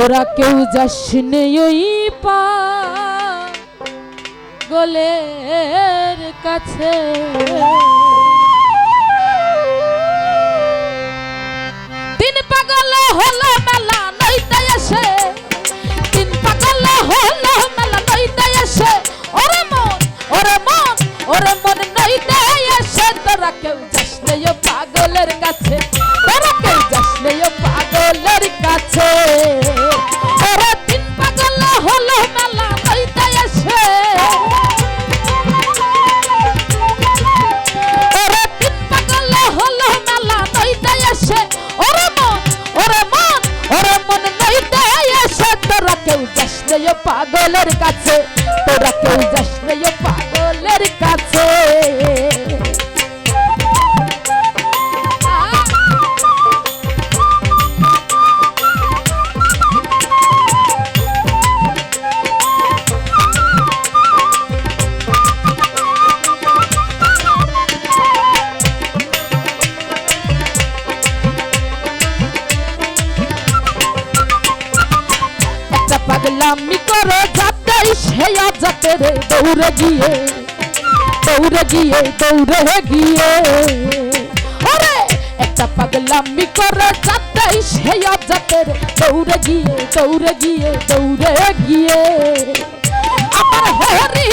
তোরা কেউ যাস নেই পা গোলের কাছে। তিন পাগল হলো পাগলের কাছে যাতে রে দৌড়ে গিয়ে দৌড়ে গিয়ে দৌড়ে গিয়ে ওরে একটা পাগলামি করে যাতে সেই যাতে রে দৌড়ে গিয়ে দৌড়ে গিয়ে দৌড়ে গিয়ে আমার হরি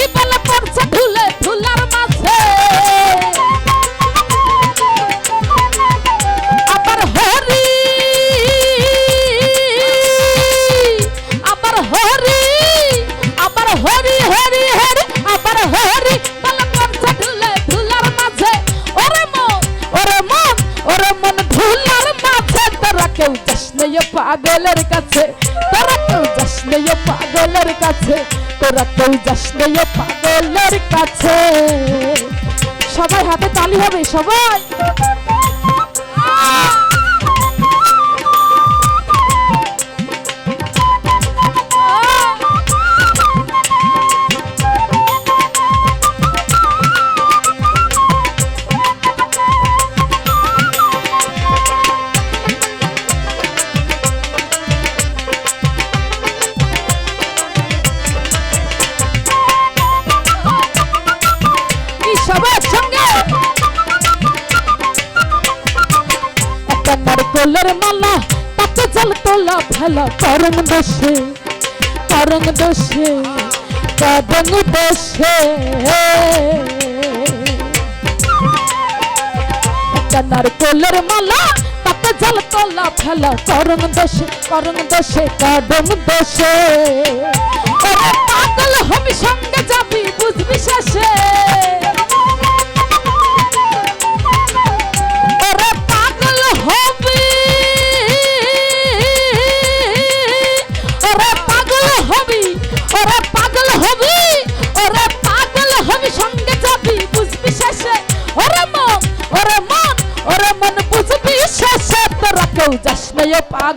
পাগলের কাছে, তোরা কেউ যাস নেই পাগলের কাছে, তোরা কেউ যাস নেই পাগলের কাছে। সবাই হাতে তালি হবে, সবাই। একটা মালা তাতে জল তোলা ফেলা করং দোষে করং দোষে করং দোষে একটা নারকলের মালা তাতে জল তোলা ফেলা করং দোষে করং দোষে করং দোষে পাগল হবি সঙ্গে যাবি, বুঝবি শেষে।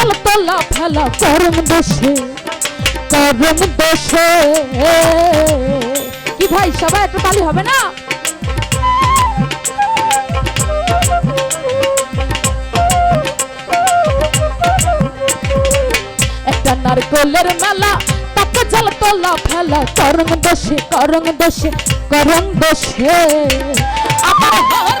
তাতে জল তোলা ফেলা করম দোষে করম দোষে। কি ভাই, সবাই একটা তালি হবে না? একটা নারকলের মেলা, তাতে জল তোলা ফেলা করং দোষে করং দোষে দোষে। আমার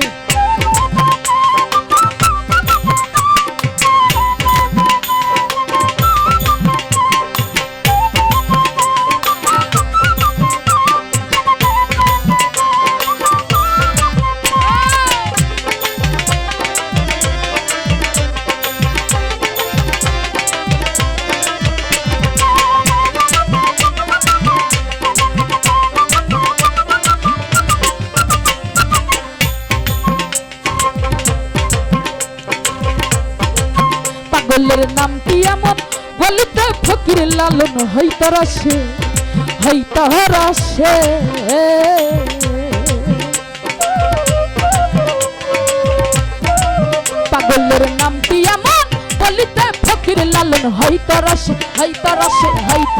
লালন হইত রসে হইত রসে পাগলের নামটি এমন? বলিতে ফকির লালন হইত রসে হইত রসে হইত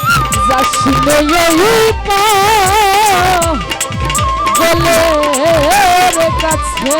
ও কাছে।